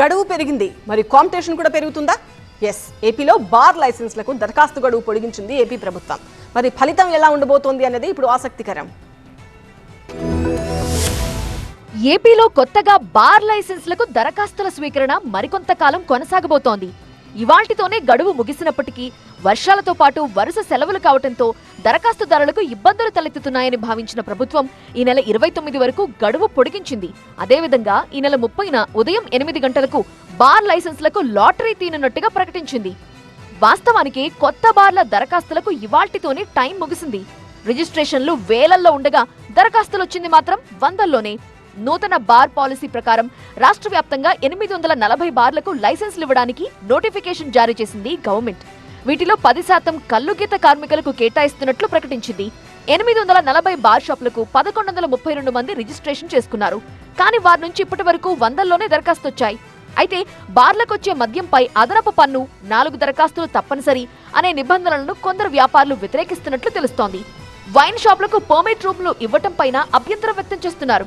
గడువు పెరిగింది. మరి కాంపిటీషన్ కూడా పెరుగుతుందా? ఎస్ ఏపీలో బార్ లైసెన్స్లకు దరఖాస్తు గడువు పొడిగించింది ఏపీ ప్రభుత్వం. మరి ఫలితం ఎలా ఉండబోతోంది అనేది ఇప్పుడు ఆసక్తికరం. ఏపీలో కొత్తగా బార్ లైసెన్స్లకు దరఖాస్తుల స్వీకరణ మరికొంతకాలం కొనసాగబోతోంది. ఇవాల్టితోనే గడువు ముగిసినప్పటికీ వర్షాలతో పాటు వరుస సెలవులు కావడంతో దరఖాస్తుదారులకు ఇబ్బందులు తలెత్తుతున్నాయని భావించిన ప్రభుత్వం ఈ నెల ఇరవై తొమ్మిది వరకు గడువు పొడిగించింది. అదేవిధంగా ఈ నెల ముప్పైన ఉదయం ఎనిమిది గంటలకు బార్ లైసెన్స్లకు లాటరీ తీనున్నట్టుగా ప్రకటించింది. వాస్తవానికి కొత్త బార్ల దరఖాస్తులకు ఇవాల్టితోనే టైం ముగిసింది. రిజిస్ట్రేషన్లు వేలల్లో ఉండగా దరఖాస్తులొచ్చింది మాత్రం వందల్లోనే. నూతన బార్ పాలసీ ప్రకారం రాష్ట్ర వ్యాప్తంగా ఎనిమిది వందల నలభై బార్లకు లైసెన్సులు ఇవ్వడానికి నోటిఫికేషన్ జారీ చేసింది గవర్నమెంట్. వీటిలో పది శాతం కల్లుగీత కార్మికులకు కేటాయిస్తున్నట్లు ప్రకటించింది. ఎనిమిది వందల నలభై బార్ షాపులకు పదకొండు వందల ముప్పై రెండు మంది రిజిస్ట్రేషన్ చేసుకున్నారు. కానీ వారి నుంచి ఇప్పటి వరకు వందల్లోనే దరఖాస్తు వచ్చాయి. అయితే బార్లకొచ్చే మద్యంపై అదనపు పన్ను నాలుగు దరఖాస్తులు తప్పనిసరి అనే నిబంధనలను కొందరు వ్యాపారులు వ్యతిరేకిస్తున్నట్లు తెలుస్తోంది. వైన్ షాపులకు పర్మిట్ రూమ్లు ఇవ్వటం పైన అభ్యంతరం వ్యక్తం చేస్తున్నారు.